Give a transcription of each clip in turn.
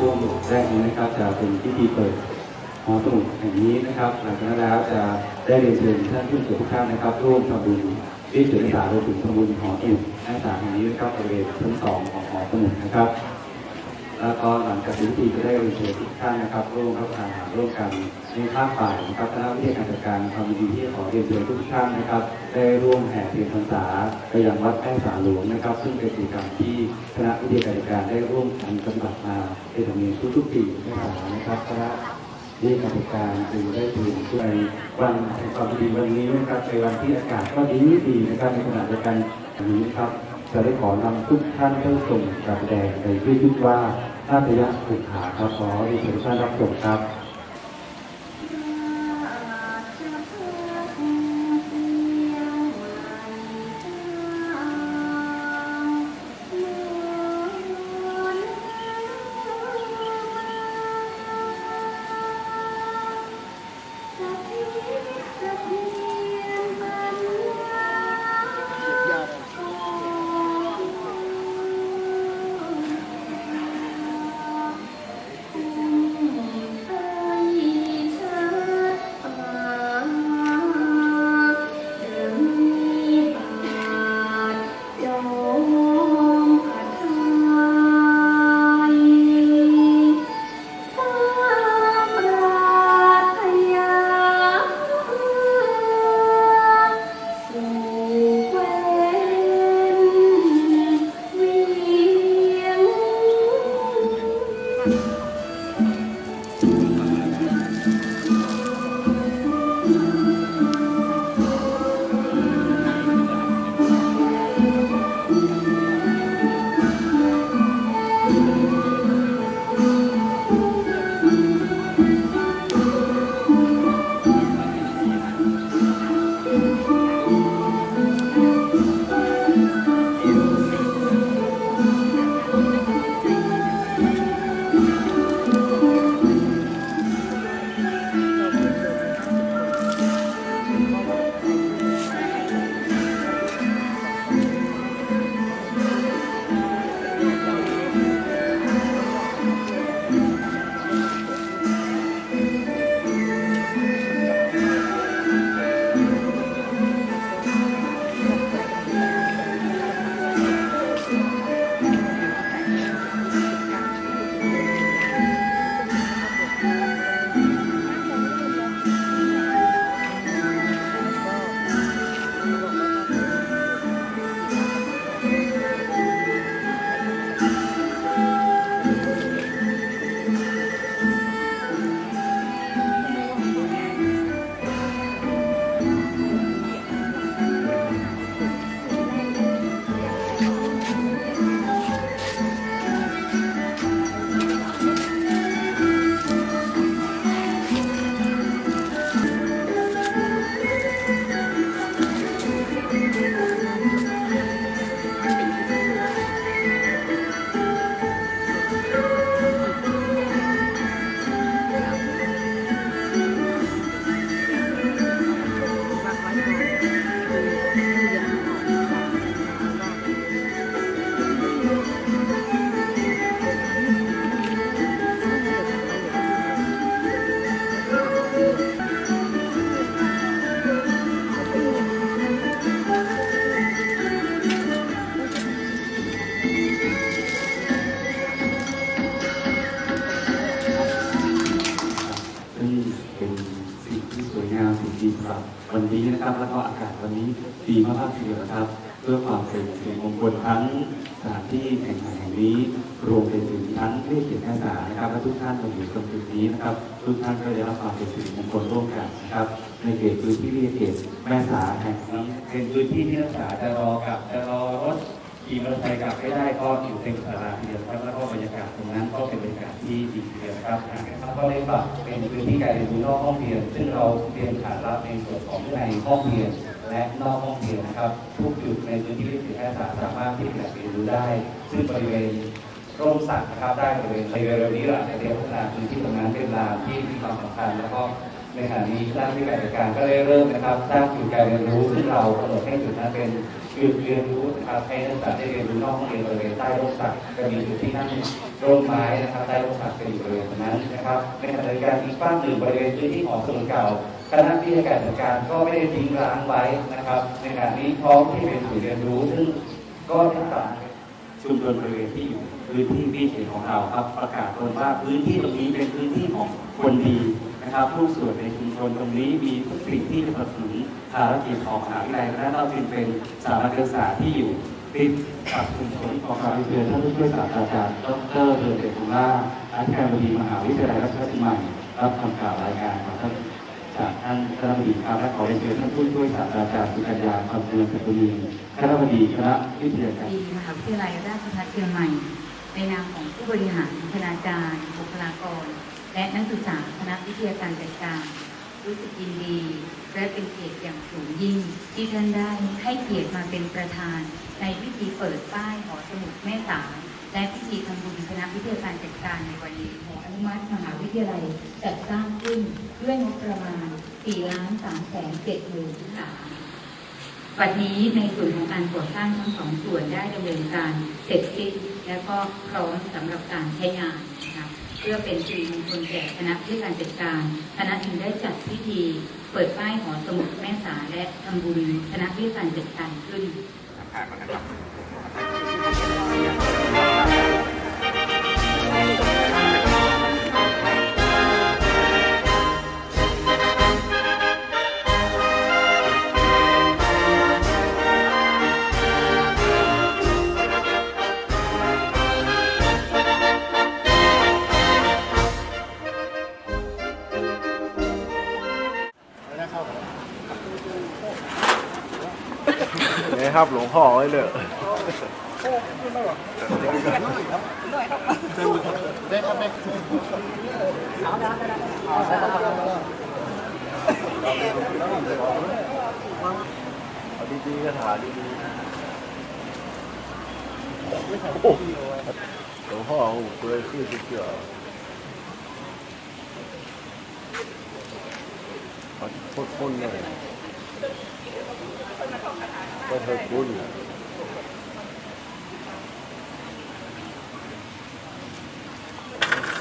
ช่วงแรกนี้นะครับ จะเป็นพิธีเปิดหอสมุดแห่งนี้นะครับ หลังจากนั้นแล้วจะได้เรียนเชิญท่านผู้เกียรติทุกท่านนะครับ ร่วมทำบุญที่จุดศึกษารวมถึงทำบุญหอสมุดนักศึกษาแห่งนี้นะครับบริเวณชั้นสองของหอสมุดนะครับ แล้วก็หลังจากพิธีก็ได้เรียนเชิญทุกท่านนะครับร่วมรับประทานอาหารร่วมกันในภาคบ่ายนะครับคณะวิทยาการจัดการความดีที่ขอเรียนเชิญทุกท่านนะครับ ได้ร่วมแห่เทียนพรรษาไปยังวัดแม่สาหลวงนะครับ ซึ่งเป็นกิจกรรมที่คณะวิทยาการจัดการได้ร่วมกันปฏิบัติมาเป็นธรรมเนียมทุกๆปีนะครับนะครับคณะวิทยาการจัดการจึงได้ถึงในวันแห่งความดีวันนี้นะครับในวันที่อากาศก็ดีดีนะครับในขณะเดียวกันนี้ครับ จะได้ขอนำทุกท่านเข้าชมการแสดงในชื่อยุดว่าท่าพยะผูกขาครับขอเรียนเชิญท่านรับชมครับ อยู่ตรงจุดนี้นะครับ ทุกท่านก็ได้รับความเป็นสิริมงคลร่วมกันนะครับ ในเขตพื้นที่เรียกเกียรติแม่สาแห่งนี้เป็นพื้นที่ที่นักศึกษาจะรอกลับจะรอรถขี่มอเตอร์ไซค์กลับไม่ได้ก็อยู่เต็มศาลาทีเดียวครับแล้วก็บรรยากาศตรงนั้นก็เป็นบรรยากาศที่ดีทีเดียวครับแล้วก็ได้ปรับเป็นพื้นที่การเรียนรู้นอกห้องเรียน ซึ่งเราเตรียมฐานรับในส่วนของในห้องเรียนและนอกห้องเรียนนะครับ ทุกจุดในพื้นที่ที่ถือแพทยศาสามารถที่จะเรียนรู้ได้ ซึ่งบริเวณ ร่มสักนะครับได้บริเวณในเร็วนี้เราอาจจะเตรียมพัฒนาพื้นที่ตรงนั้นเป็นลานที่มีความสำคัญแล้วก็ในขณะนี้ด้านที่กาการก็ได้เริ่มนะครับสร้างจุดการเรียนรู้ซึ่งเรากำหนดให้จุดนั้นเป็นจุดเรียนรู้นะครับให้นักศึกษาได้เรียนรู้นอกห้องเรียนบริเวณใต้ร่มสักจะมีจุดที่นั่งร่มไม้นะครับใต้ร่มสักจะอยู่บริเวณนั้นนะครับในขณะเดียวกันอีกฝั่งหนึ่งบริเวณพื้นที่หอสมุดเก่าคณะวิทยาการจัดการก็ไม่ได้ทิ้งร้างไว้นะครับ ในขณะนี้พร้อมที่เป็นศูนย์เรียนรู้ซึ่งก็ได้ต่างชุมชนบริเวณที่อยู่ พื้นที่วิถีของเราครับ ประกาศตนว่าพื้นที่ตรงนี้เป็นพื้นที่ของคนดีนะครับ ผู้ส่วนในชุมชนตรงนี้มีทุกสิ่งที่จะสนับสนุนภารกิจของมหาวิทยาลัยและเราจึงเป็นสถาบันการศึกษาที่อยู่ติดกับชุมชนขอการเรียนท่านผู้ช่วยศาสตราจารย์ดรเดินเดชุล่าอธิการบดีมหาวิทยาลัยราชภัฏเชียงใหม่รับคำกล่าวรายงานครับท่านจากท่านคณะบดีครับและขอเรียนเชิญท่านผู้ช่วยศาสตราจารย์สุกัญญาคำเมืองสกุลีคณะบดีคณะวิทยาการดีมหาวิทยาลัยราชภัฏเชียงใหม่ ในนามของผู้บริหารคณาจารย์ บุคลากร และนักศึกษาคณะวิทยาการจัดการ รู้สึกยินดี และเป็นเกียรติอย่างสูงยิ่ง ที่ท่านได้ให้เกียรติมาเป็นประธาน ในพิธีเปิดป้ายหอสมุดแม่สาและพิธีทำบุญคณะวิทยาการจัดการในวันนี้ขออนุมัติมหาวิทยาลัยจัดสร้างขึ้นด้วยงบประมาณ4ล้าน3แสน7หมื่นบาท วันนี้ในส่วนของการก่อสร้างทั้งสองส่วนได้ดำเนินการเสร็จสิ้นและก็พร้อมสำหรับการใช้งานนะคะเพื่อเป็นสิริมงคลแก่คณะที่การจัดการคณะจึงได้จัดพิธี เปิดป้ายหอสมุดแม่สาและทำบุญคณะที่การจัดการขึ้น ครับ หลวงพ่อไว้เลยเอาดีๆก็ถ่ายดีๆโอ้หลวงพ่อโอ้เปลือยขึ้นเกี่ยวเอาพ่นๆเลย ก็เธอคุณ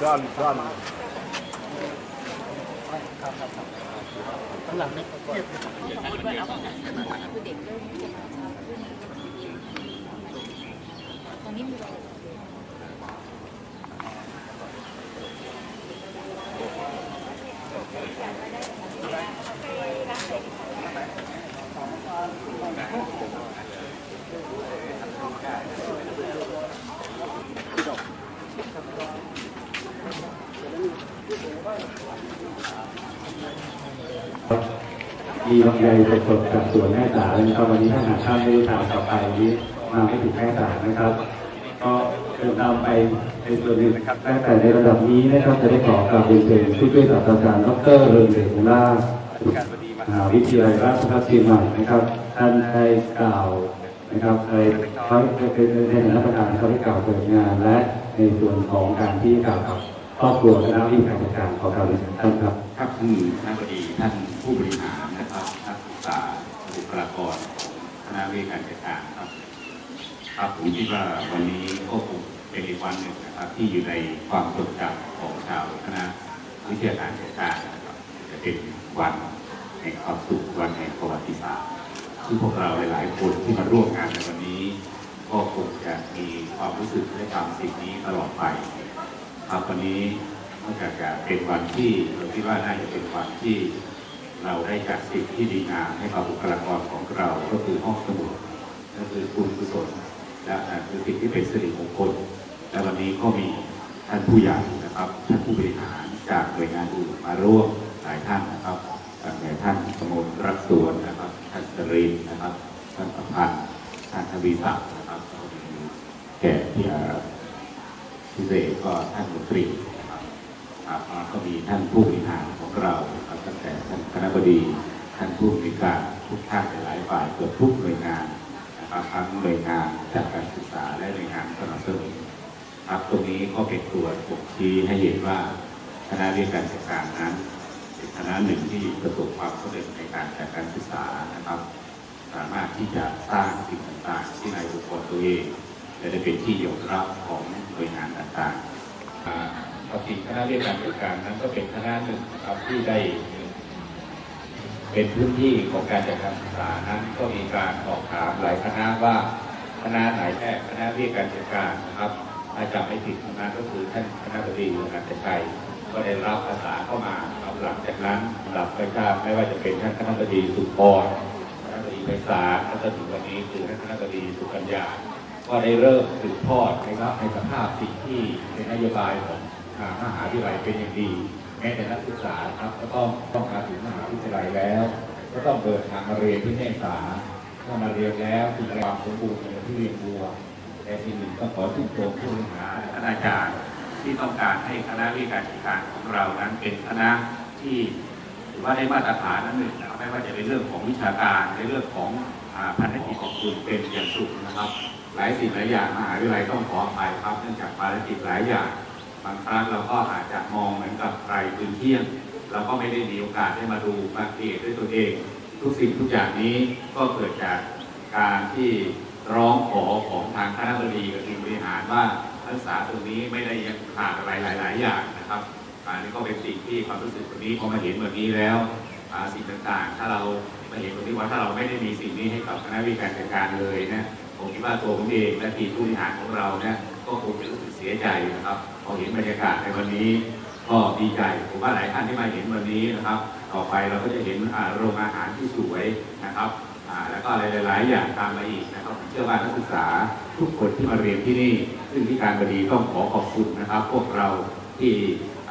สั้นสั้นมี มีลำไยสดๆจากสวนแม่สาเลยนะครับวันนี้ถ้าหากท่านไม่ได้ทานต่อไปนี้มาไม่ถึงแม่สานะครับ ก็เดินตามไปในส่วนหนึ่งนะครับแต่แต่ในระดับนี้นะครับจะได้ขอกราบเรียนเชิญผู้ช่วยศาสตราจารย์ดรเริงเดชมุล่าอธิการบดีมหาวิทยาลัยราชภัฏเชียงใหม่นะครับท่านได้กล่าวนะครับในเขาในฐานะประธานเขาได้กล่าวเปิดงานและในส่วนของการที่กล่าวกับครอบครัวคณะวิทยาการจัดการขอกราบเรียนท่านครับครับท่านบดีท่านผู้บริหารนะครับนักศึกษาบุค ลากรคณะวิทยาการจัดการครับครับผมคิดว่าวันนี้ก็คงเป็นอีกวันหนึ่งนะครับ ที่อยู่ในความทรงจำของชาวคณะวิทยาการจัดการนะครับจะเป็นวันแห่งความสุขวันแห่งประวัติศาสตร์ซึ่พวกเราหลายๆคนที่มาร่วมงานในวันนี้ ก็คงจะมีความรู้สึกและจำสิ่งนี้ตลอดไป ครับวันนี้นอกจากจะเป็นวันที่เราคิดว่าน่าจะเป็นวันที่ เราได้จัดสิ่งที่ดีงามให้กับบุคลากรของเราก็คือห้องสมุดก็คือคุณกุศลและคือสิ่งที่เป็นสิริมงคลและวันนี้ก็มีท่านผู้ใหญ่นะครับท่านผู้บริหารจากหน่วยงานอื่นมาร่วมหลายท่านนะครับตั้งแต่ท่านสมุนรักสวนนะครับท่านจรินทร์นะครับท่านประพันธ์ท่านทวีศักดิ์นะครับแก่ที่อ่าพิเศษก็ท่านมนตรีนะครับแล้วก็มีท่านผู้บริหารของเรา แต่ท่านคณะบดีท่านผู้บริการทุกท่านหลายฝ่ายเกือบทุกหน่วยงานนะครับทั้งหน่วยงานจากการศึกษาและหน่วยงานสนับสนุนครับตรงนี้ก็เป็นตัวบ่งชี้ให้เห็นว่าคณะวิทยาการจัดการนั้นเป็นคณะหนึ่งที่ประสบความสำเร็จในการจัดการศึกษานะครับ สามารถที่จะสร้างสิ่งต่างๆ ที่ในบุคคลตัวเองจะได้เป็นที่ยอมรับของหน่วยงานต่างๆอ่าปกติคณะเรียนการจัดการนั้นก็เป็นคณะหนึ่งนะครับที่ได้ เป็นพื้นที่ของการจัดการศึกษานั้นก็มีการสอบถามหลายคณะว่าคณะไหนแท้คณะเรียนการจัดการนะครับถ้าจำไม่ผิดคณะก็คือท่านคณะบดีอาจารย์ชัยก็ได้รับภาษาเข้ามาครับหลังจากนั้นหลับไปทราบไม่ว่าจะเป็นท่านคณะบดีสุพรคณะบดีไพศาลและจนถึงวันนี้คือท่านคณะบดีสุกัญญาก็ได้เริ่มสืบทอดนะครับในสภาพสิ่งที่เป็นนโยบายของมหาวิทยาลัยเป็นอย่างดี ม้แต่นักศึกษาครับก็ต้องต้องการถึงมหาวิทยาลัยแล้ว ก็ต้องเปิดทางมาเรียนที่แม่สาถ้ามาเรียนแล้วมีความสมบูรณ์ในที่เรียนบัวแต่สิ่งหนึ่งต้องขอชื่นชมผู้บริหารและอาจารย์ที่ต้องการให้คณะวิชาการของเรานั้นเป็นคณะที่ถือว่าได้มาตรฐานนั้นหนึ่งนะครับไม่ว่าจะเป็นเรื่องของวิชาการในเรื่องของพันธกิจของคุณเป็นอย่างสูงนะครับ หลายสิ่งหลายอย่างมหาวิทยาลัยต้องขออภัยครับเนื่องจากภารกิจหลายอย่าง บางครั้งเราก็อาจจะมองเหมือนกับไกลพื้นเที่ยงเราก็ไม่ได้มีโอกาสได้มาดูมาเรียนด้วยตัวเอง ทุกสิ่งทุกอย่างนี้ก็เกิดจากการที่ร้องขอของทางคณะบดีกับทีมบริหารว่านักษาตรงนี้ไม่ได้ยังขาดอะไรหลาย ๆ อย่างนะครับอันนี้ก็เป็นสิ่งที่ความรู้สึกตรงนี้พอมาเห็นแบบนี้แล้วสิ่งต่างๆ ถ้าเรามาเห็นตรงนี้ว่าถ้าเราไม่ได้มีสิ่งนี้ให้กับคณะวิการจัดการเลยนะผมคิดว่าตัวผมเองและทีมผู้บริหารของเราเนี่ยก็คงจะรู้สึกเสียใจนะครับ พอเห็นบรรยากาศในวันนี้ก็ดีใจผมว่าหลายท่านที่มาเห็นวันนี้นะครับ ต่อไปเราก็จะเห็นโรงอาหารที่สวยนะครับแล้วก็อะไรหลาย ๆ อย่างตามมาอีกนะครับผมเชื่อว่านักศึกษาทุกคนที่มาเรียนที่นี่ ซึ่งที่การบดีต้องขอขอบคุณนะครับ พวกเราที่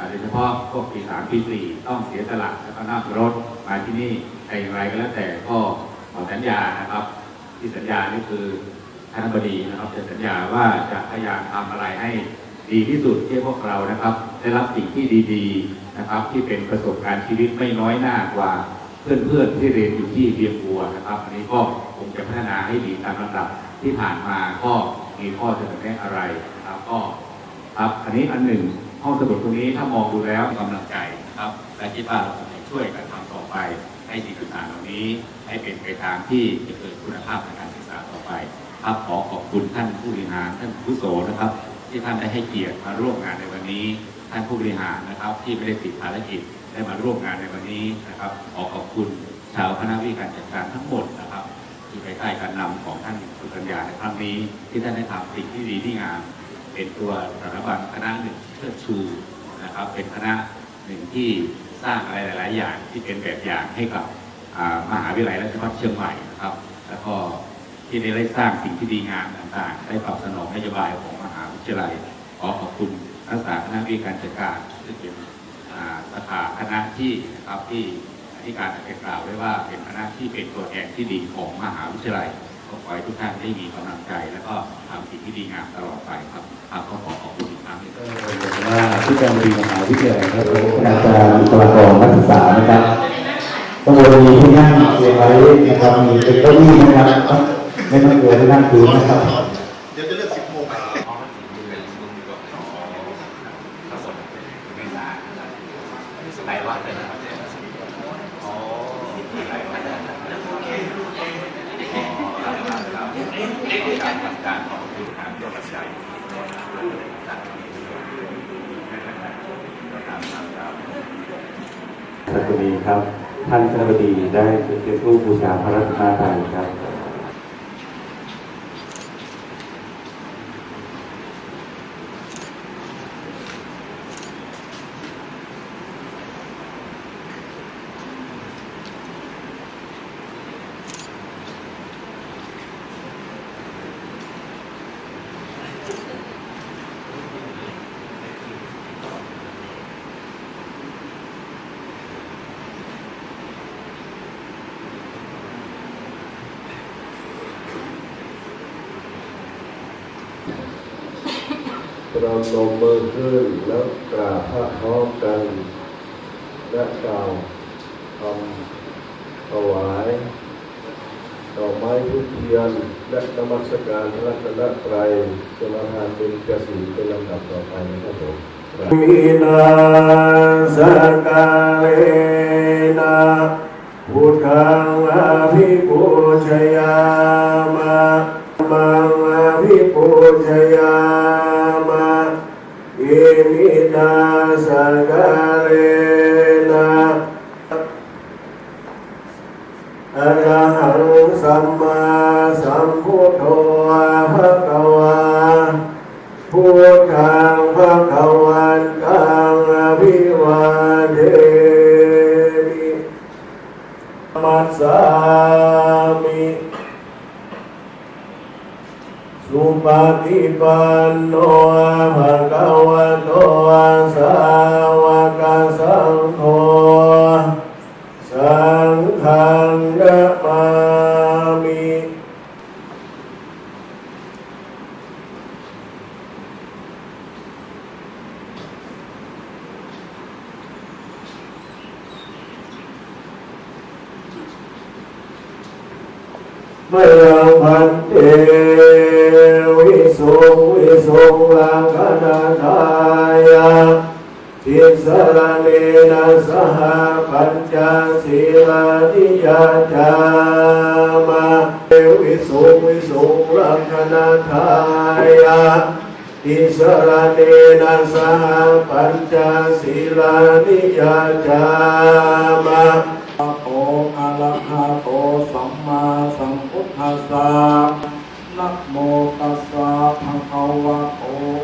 โดยเฉพาะพวกปีสามปีสี่ต้องเสียสละแล้วก็นั่งรถมาที่นี่แต่อย่างไรก็แล้วแต่ก็ขอสัญญานะครับ ที่สัญญานี่คือท่านบดีนะครับจะสัญญาว่าจะพยายามทำอะไรให้ ดีที่สุดที่พวกเรานะครับ ได้รับสิ่งที่ดีๆนะครับ ที่เป็นประสบการณ์ชีวิตไม่น้อยหน้ากว่าเพื่อนๆที่เรียนอยู่ที่เบียงบัวนะครับ อันนี้ก็คงจะพัฒนาให้ดีตามลำดับที่ผ่านมาก็มีข้อเสนอแนะอะไรนะครับก็ครับอันนี้อันหนึ่งห้องสมุดตรงนี้ถ้ามองดูแล้วกำลังใจนะครับและคิดว่าเราจะช่วยกันทำต่อไปให้สิ่งต่างๆเหล่านี้ให้เป็นไปตามที่จะเกิดคุณภาพในการศึกษาต่อไป ครับขอขอบคุณท่านผู้บริหารท่านผู้โสนะครับ ที่ท่านได้ให้เกียรติมาร่วมงานในวันนี้ท่านผู้บริหารนะครับ ที่ไม่ได้ติดภารกิจได้มาร่วมงานในวันนี้นะครับขอขอบคุณชาวคณะวิการจัดการทั้งหมดนะครับที่ภายใต้การนำของท่านสุกัญญาในครั้งนี้ที่ท่านได้ทำสิ่งที่ดีที่งามเป็นตัวสถาบันคณะหนึ่งเชิดชูนะครับเป็นคณะหนึ่งที่สร้างอะไรหลาย ๆ อย่างที่เป็นแบบอย่างให้กับมหาวิทยาลัยราชภัฏเชียงใหม่นะครับ แล้วก็ที่ได้สร้างสิ่งที่ดีงามต่าง ๆ ได้ตอบสนองนโยบายของ ทยาลัยขอขอบคุณนักศึกษาคณะวิการจัดการซึ่งเป็นสาขาคณะที่นะครับที่ที่การได้กล่าวไว้ว่าเป็นคณะที่เป็นตัวแทนที่ดีของมหาวิทยาลัยก็ขอให้ทุกท่านได้มีกำลังใจ แล้วก็ทำสิ่งที่ดีงามตลอดไปครับครับก็ขอขอบคุณอีกครั้งนึงว่าที่การบดีมหาวิทยาลัยครับคณาจารย์บุคลากรนักศึกษานะครับข้างบนมีที่นั่งเรียไว้นะครับมีเป็นเก้าอี้นะครับไม่ต้องกลัวที่นั่งพื้นนะครับ เดี๋ยวจะเลือกสิบโมง หลายวัดเลยนะครับอ๋อหลายวัดนะครับอ๋อหลายวัดครับการทำการของผู้ทางเจ้าหน้าที่ตามตามตาม สักดีครับ ท่านคณบดีได้เป็นผู้บูชาพระรัตนตรัยครับ เรงมือขึ้นแล้วกราบพระพร้อมกัน และกล่าวคำถวายดอกไม้ทุกเทียนและนมัสการพระรัตนตรัยสมาทานเป็นกสิเป็นลำดับต่อไปนะครับผมมินาสกาเลนะพุทธังอภิปูชยามะมังอภิปูชยามะ มินาสกาเล ปฏิปันโนภะคะวะโตสาวกสังโฆสังฆังนะมา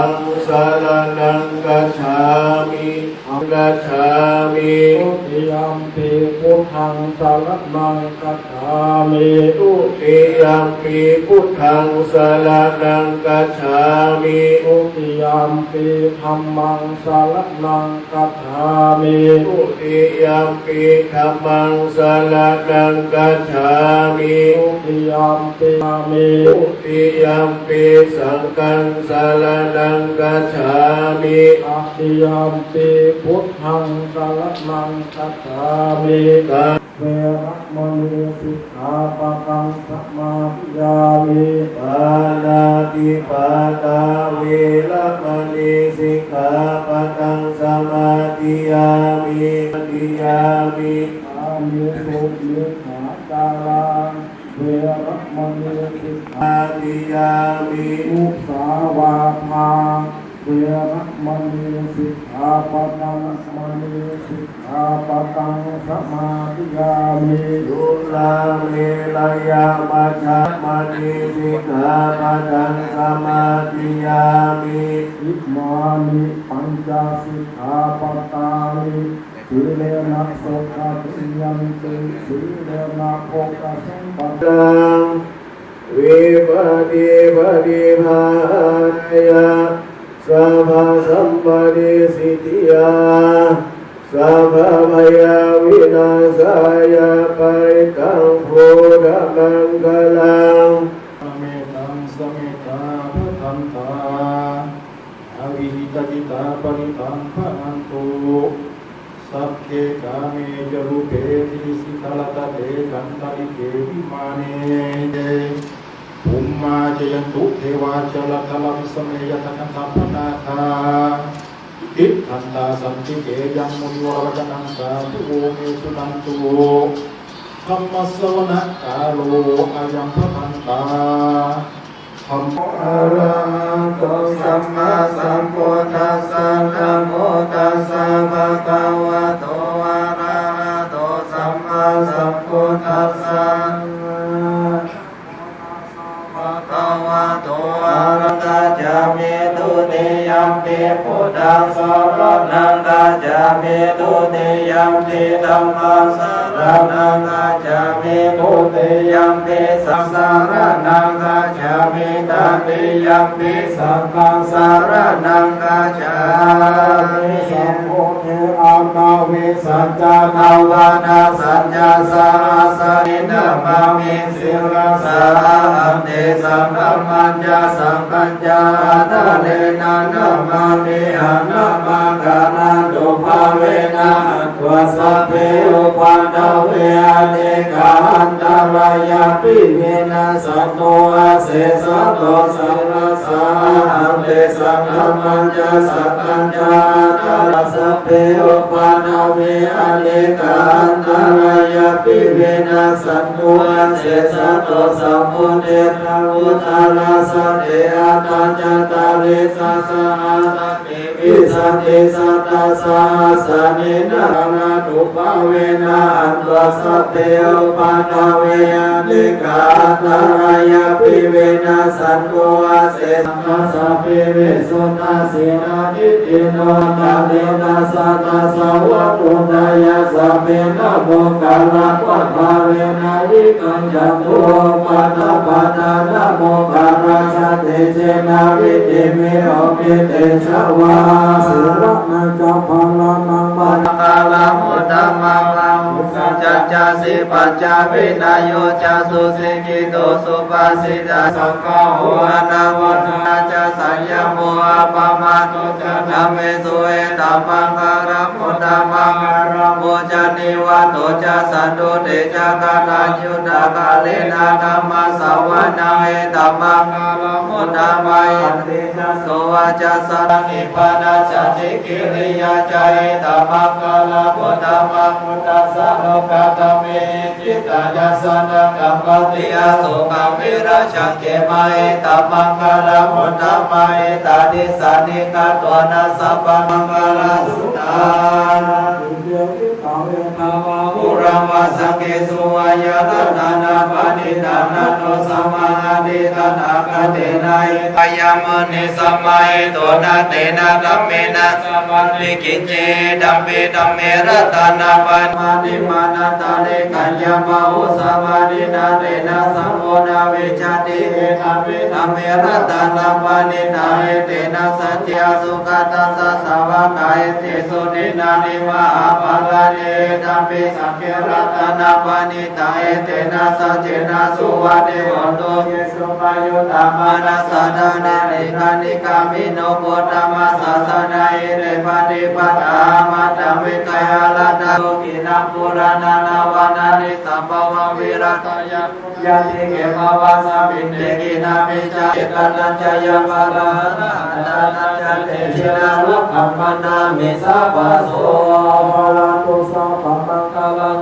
ังสารนังกัจฉามิกัจฉามิทุติยัมปีพุทธังสารนังกัจฉามิทุติยมปีพุทธังสารนังกัจฉามิทุติยมปีธรรมังสารนังคัจฉามิทุติยมปีธัมมังสารนังกัจฉามิทุติยมปีอามิทุติยมปีสังฆังสารนังกัจฉามิอาติยมปีพุทธังสารนังคัจฉามิกา เวรมณีสิกขาปะทังสมาธิยามิปานาติปาตาเวรมณีสิกขาปะทังสมาธิยามิติยามิอามิสุมิขาจาราเวรมณีสิกขาอาติยามิมุสาวาทา เวรมณีสิกขาปะทังสมาธิสิกขาปะทังสมาธิยามิยุลาเมลยามาชามานิสิกขาปะทังสมาธิยามิอิมานิปัญจสิกขาปตานิสีเลนะโสกาติยันติสีเลนะโภคสัมปะตังวิปฏิปฏิภาณยา स्वभासम्पदे सिद्धिया स्वभमय विनाशाय परितं भोगमङ्गलम् समेतं समेतां अविहितहिता परितां भवन्तु सख्ये कामे च रूपे शिखलतले कन्तलिके विमाने। ุมมาเนภูมิมาจยันตุเทวาจลตลวิสเมยตนะสัพพนาคาอิทันตาสันติเกยังมุนิวรวจนังสาธุโวเมสุนันตุธรรมสวนะกาโลอายัมพระพันตาธรรมอระหะโตสัมมาสัมพุทธัสสะนะโมตัสสะภะคะวะโตอะระหะโตสัมมาสัมพุทธัสสะามิตุติยัมปิพุทธังสรณังกัจจามิตุติยัมปิธัมมังสร รนังกัจามิทุติยัมปิสังสารนังกัจามิตติยัมปิสังฆังสารนังกัจามิสัมโพธิอานาวิสัจจานาวานาสัจจาสาสานินามามิสิรสาหันเตสังฆมัญญาสังฆัญญานาเลนะนามามิอานามากานาตุภาเวนะตัวสัพเพ อ เนกายาปิเวนะสัตโตอาเสสัตโตสัมมาสาหันเตสังฆมัญญาสัพพัญญาตาสัพเพอุปันาเวอเนกาอันตรายาปิเวนะสัตโตอาเสสัตโตสัมมุเดตาอุตาลาสเตอาตาจตาริสัสสะอาอิสันติสัตตาสาสนินานาตุปเวนะอันตัวสัพเพอุปันาเวอเนกาอันตรายาปิเวนะสัตโตอาเสสัมมาสัพเพเวสุตาสีนาทิติโนตาเดนะสัตาสาวตุตายาสัพเพนะโมกาลาปัปาเวนะวิกัญจัตุปัตตาปานานะโมกาลาชาเตเจนาวิเตเมโอปิเตชะวาสุรนะจัพพานานังมังกาลามุตตะมังลังสัจจาสิปัจจาวินายโยจาสุสิกิโตสุปาสิตาสังฆโหนาวตนาจะสัญญโมอาปามาตุจะธรรมเมสุเอตัมังคาระมุตตะมังคาระโมจานิวัตโตจะสันตุเตจะกาตาจุตากาเลนะธัมมาวนังเอตัมังคารมุตตะมัยติจะโสวาจะสังนิพพานาจะติกิริยาใจตัมมังคาระมุตมังมุตตะสะโลกาตเมจิตตายาสนะกัมปติยาสุขังวิราชังเกมาเอตัมมังคาระมุตตามาเอตานิสานิกาตวนาสัพพังคาสุตาปุรังวาสังเกสุวายาตนานาปานิตานาโนสัมมา นิตานาคเตนะปยามนิสมมาตัวนาเตนะกัมเมนะสัมมานิกิเจดัมเปดัมเมรตานาปามานิมานาตาเลกัญญามาหุสมมานินาเตนะสัมโมนาเวชาติเอตัมเปดัมเมรตานาปานินาเอเตนะสัจจยสุขตัสสะสาวกายเตสุนินานิมาอาปาลาเนตัมเปสังเกรตานาปานิตาเอเตนะสัจเจนะสุวัเดโตเยสุปายุตามานัสสะดาเนเรกานิกามิโนโกตมัสสะสะนาเอเรปฏิปตามาตเวกายาลาตาโลกินัปุรานานาวานานิสัมภวังวิรัตยายาติเกภาวาสามิเนกินามิจาเอกนัญจยปารานานาจเตชินาลุคัมปนามิสัพพโสภะระตุสัพพมังคลัง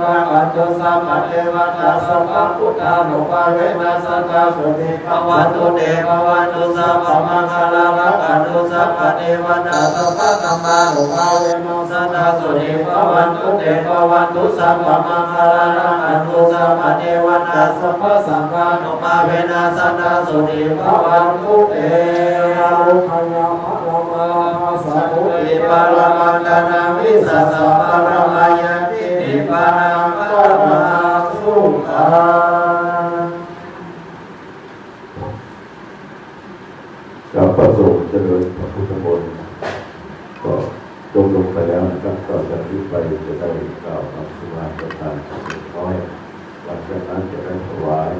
อัจจสัมปเทวตาสัพพพุทธานุภาเวนัสสตาสุติภวันตุเตภวันตุสัพพมังคลังอัจจสัมปเทวตาสัพพธรรมานุภาเวนัสสตาสุติภวันตุเตภวันตุสัพพมังคลังอัจจสัมปเทวตาสัพพสังฆานุภาเวนัสสตาสุติภวันตุเตอารุขยาภะมาสัพพุติปรมันตนาวิสัสสะปรมายตินิพพานัง ปรมาสุขังกับประสงค์เจริญพระพุทธมนต์ก็จบลงไปแล้วนะครับก็จะรีบไปจะได้กล่าวคำสุภาพประทานเล็กน้อยหลังจากนั้นจะได้ถวาย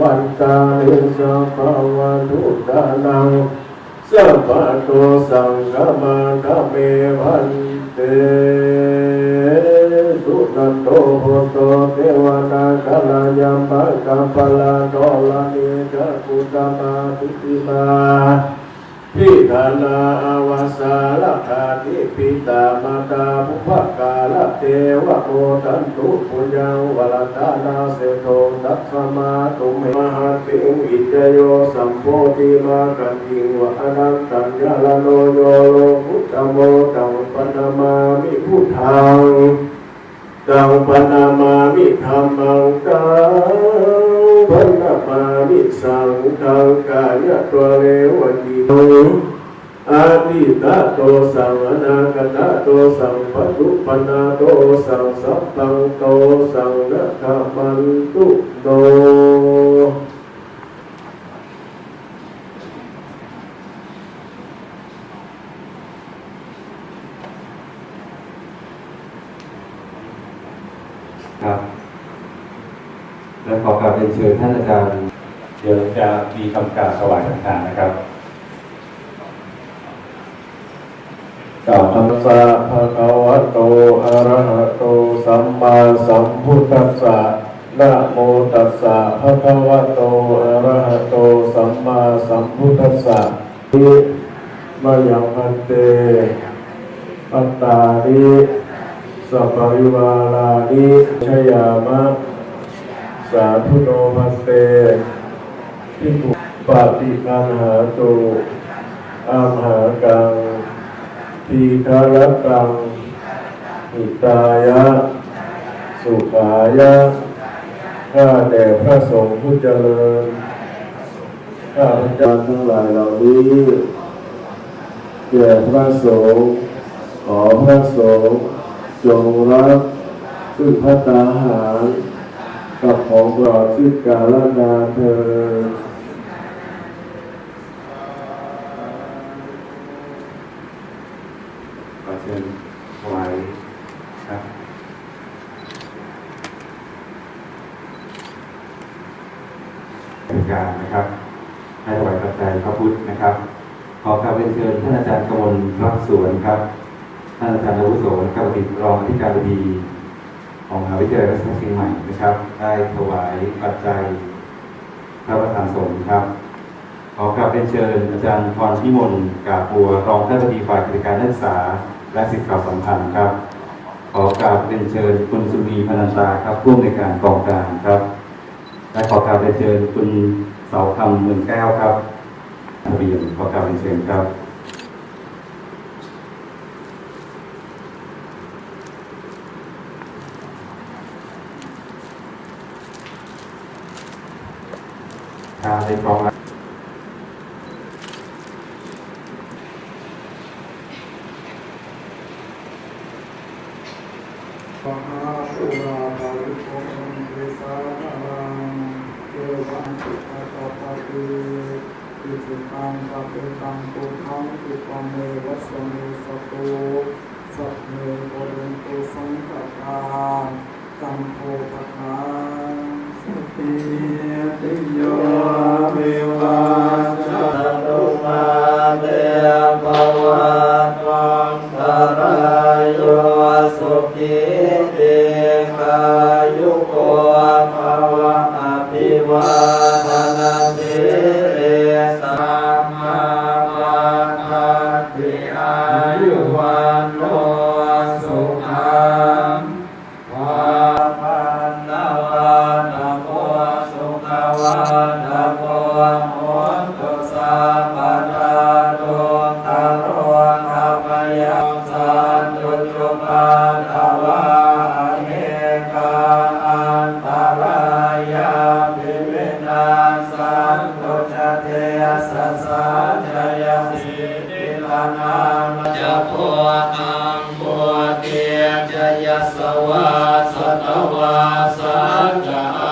วันตาลิสัพพวันทุตานังสัพพะโตสังฆมาคะเมวัน เตสุนันโตโหโตเทวนาคาลายัมมะกัมปะลาโตลานิจักขุตมาปิติมา พิธานาอาวาสาลคานิปิตามาตาภุภกาลเทวโอตันตุปุญญังวรตานาเสโทตัสมาตุเมมหาติงอิจโยสัมโพธิมากันติงวะอนันตัญญาลโนโยโลพุทธโมตังปนามามิพุทธังตังปนามามิธรรมังตัง ปนาปานิสังฆังกายตัวเลวดีอาทิทิตาโตสังอนาคตาโตสังปัจจุปนาโตสังสัพพังโตสังนัคมันตุโต ครับ และขอกราบเรียนเชิญท่านอาจารย์ เดี๋ยวจะมีคำ กล่าวถวายสังฆทานนะครับกามัสสะภะคะวะโตอะระหะโตสัมมาสัมพุทธัสสะนะโมตัสสะภะคะวะโตอะระหะโตสัมมาสัมพุทธัสสะทิมะยังพันเตปัตตานิสัพพิวาลานิชยามะสาธุโนมัสเตทิฏฐุ ปาติคันหาตุอามหากังทีฆารตังหิตายะ สุขายะ ข้าแต่พระสงฆ์ผู้เจริญ ข้าพเจ้าทั้งหลายเหล่านี้แก่พระสงฆ์ขอพระสงฆ์จงรับซึ่งพระตาหาร กับของปลอดสิ้นกาลนานเธอญ ขอเชิญถวายครับเป็นการนะครับ ให้ถวายปัจจัยพระพุทธนะครับ ขอกราบเรียนเชิญท่านอาจา รย์กมลรักสวนครับท่านอาจารย์อาวุโสนะครับอดีตรองอธิการบดีของมหาวิทยาลัยราชเชียงใหม่นะครับ ได้ถวายปัจจัยพระประธานสงฆ์ครับ ขอกราบเรียนเชิญอาจารย์พรพิมลกาบัวรองท่านบดีฝ่ายกิจการนักศึกษา และสิทธิข่าวสัมพันธ์ครับขอกราบเรียนเชิญคุณสุนีพนันตาครับผู้อำนวยการกองกางครับ และขอกราบเรียนเชิญคุณเสาคำเมืองแก้วครับทะเบียนขอกราบเรียนเชิญครับ ถ้าได้พร้อม ยจยสวาสตวาสัจจา